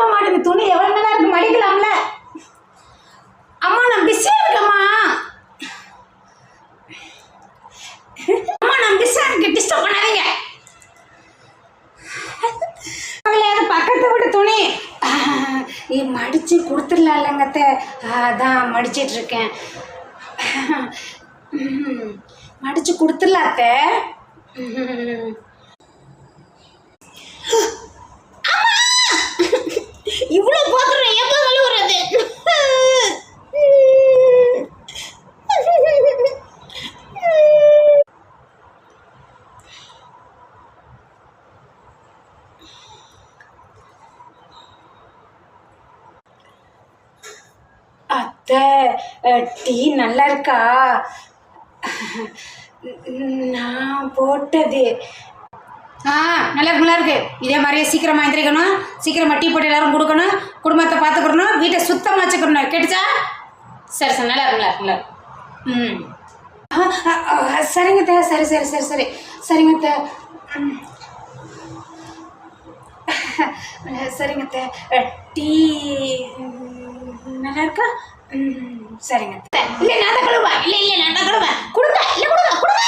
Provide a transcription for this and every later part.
திரும்ப மாட்டேங்குது. துணி எவ்வளோ நல்லா இருக்கு? மடிக்கலாம்ல. அம்மா நான் பிஸியாக இருக்கேம்மா. அம்மா நான் பிஸியாக இருக்கேன். டிஸ்டர்ப் பண்ணாதீங்க. அவளையாவது பக்கத்து வீட்டு துணி. நீ மடித்து கொடுத்துடலாம்லங்கத்த. அதான் மடிச்சிட்டு இருக்கேன். மடிச்சு கொடுத்துடலாத்த இவ்வளோ பாத்திரம் எப்போ கழுவுறது அத்தை டீ நல்லா இருக்கா நான் போட்டது. ஆ நல்லா இருக்கு நல்லா இருக்கு. இதே மாதிரியே சீக்கிரமாக எந்திரிக்கணும். சீக்கிரமாக டீ போட்டு எல்லாரும் கொடுக்கணும். குடும்பத்தை பார்த்துக்கணும். வீட்டை சுத்தமாக வச்சுக்கணும். கேட்டுச்சா? சரி சரி நல்லா இருக்கு நல்லா இருக்கு. நல்லா இருக்கு ம் சரிங்க தே சரி சரி சரி சரி. சரிங்க தே. சரிங்க தே டீ நல்லா இருக்கா? சரிங்க. இல்லை நான் தான் கழுவா இல்லை இல்லை நான் தான் கழுவேன் கொடுங்க. இல்லை கொடுங்க. கொடுங்க.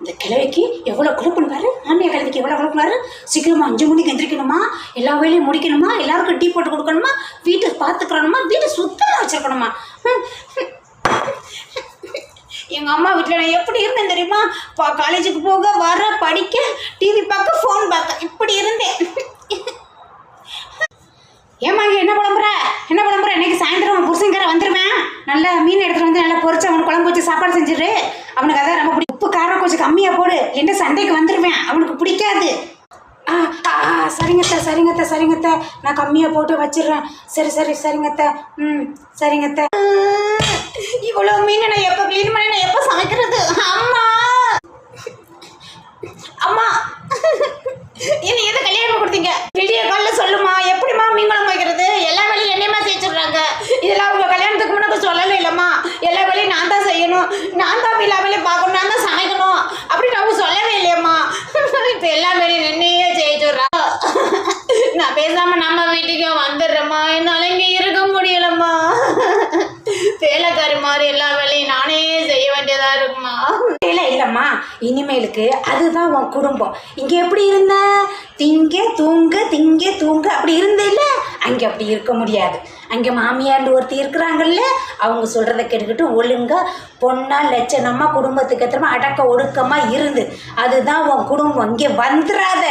இந்த கிழவிக்கு எவ்வளோ குழுப்புன்னு பாரு. மாமியார் கிழவிக்கு எவ்வளோ குழுப்புனாரு சீக்கிரமா அஞ்சு மணிக்கு எந்திரிக்கணுமா? எல்லா வேலையும் முடிக்கணுமா? எல்லாருக்கும் டீ போட்டு கொடுக்கணுமா? வீட்டை பார்த்துக்கணுமா வீட்டை சுத்தமாக வச்சிருக்கணுமா. எங்கள் அம்மா வீட்டில் நான் எப்படி இருந்தேன் தெரியுமா? காலேஜுக்கு போக வர படிக்க டிவி பார்க்க ஃபோன் பார்க்க. இப்படி இருந்தேன். நல்லா மீன் எடுத்துட்டு வந்து நல்லா பொறிச்சு அவனுக்கு குழம்பு வச்சு சாப்பாடு செஞ்சிடு அவனுக்கு அதான் ரொம்ப பிடிக்கும். உப்பு காரம் கொஞ்சம் கம்மியாக போடு. என்ன சண்டைக்கு வந்துருவேன். அவனுக்கு பிடிக்காது. ஆ ஆ, சரிங்கத்த சரிங்கத்த சரிங்கத்த நான் கம்மியாக போட்டு வச்சிடுறேன். சரி சரி சரிங்கத்த ம் சரிங்கத்த இவ்வளோ மீன் நான் எப்போ க்ளீன் பண்ணி நான் எப்போ சமைக்கிறது? அம்மா! அம்மா! என்ன எதை கல்யாணம் கொடுத்தீங்க? வெளியே காலைல சொல்லுமா எப்படிம்மா மீன் குழம்பு வைக்கிறது எல்லா வேலையும் என்னையமா செஞ்சுடுறாங்க இதெல்லாம் உங்க கல்யாணத்துக்கு முன்னாடி சொல்லலை இல்லைம்மா எல்லா வேலையும் நான் தான் செய்யணும் நான் தான் எல்லா வேலையும் பார்க்கணும். நான் தான் சமைக்கணும். அப்படின்னு அவங்க சொல்லவே இல்லையம்மா. இப்போ எல்லா வேலையும் என்னையே செய்துடுறா நான் பேசாம நம்ம வீட்டுக்கே வந்துடுறேம்மா. என்னால் இங்கே இருக்க முடியலம்மா. வேலைக்காரி மாதிரி எல்லா வேலையும் நானே செய்ய வேண்டியதா இருக்குமா இல்லை இல்லைம்மா. இனிமேலுக்கு அதுதான் உன் குடும்பம். இங்கே எப்படி இருந்த? திங்க தூங்க திங்க தூங்க. அப்படி இருந்த இல்லை? அங்கே அப்படி இருக்க முடியாது. அங்கே மாமியார்னு ஒருத்தி இருக்கிறாங்கல்ல அவங்க சொல்கிறத கேட்டுக்கிட்டு ஒழுங்காக பொண்ணா லட்சணமாக குடும்பத்துக்கு ஏற்றமா அடக்க ஒடுக்கமாக இருந்து அதுதான் உன் குடும்பம். இங்கே வந்துடாத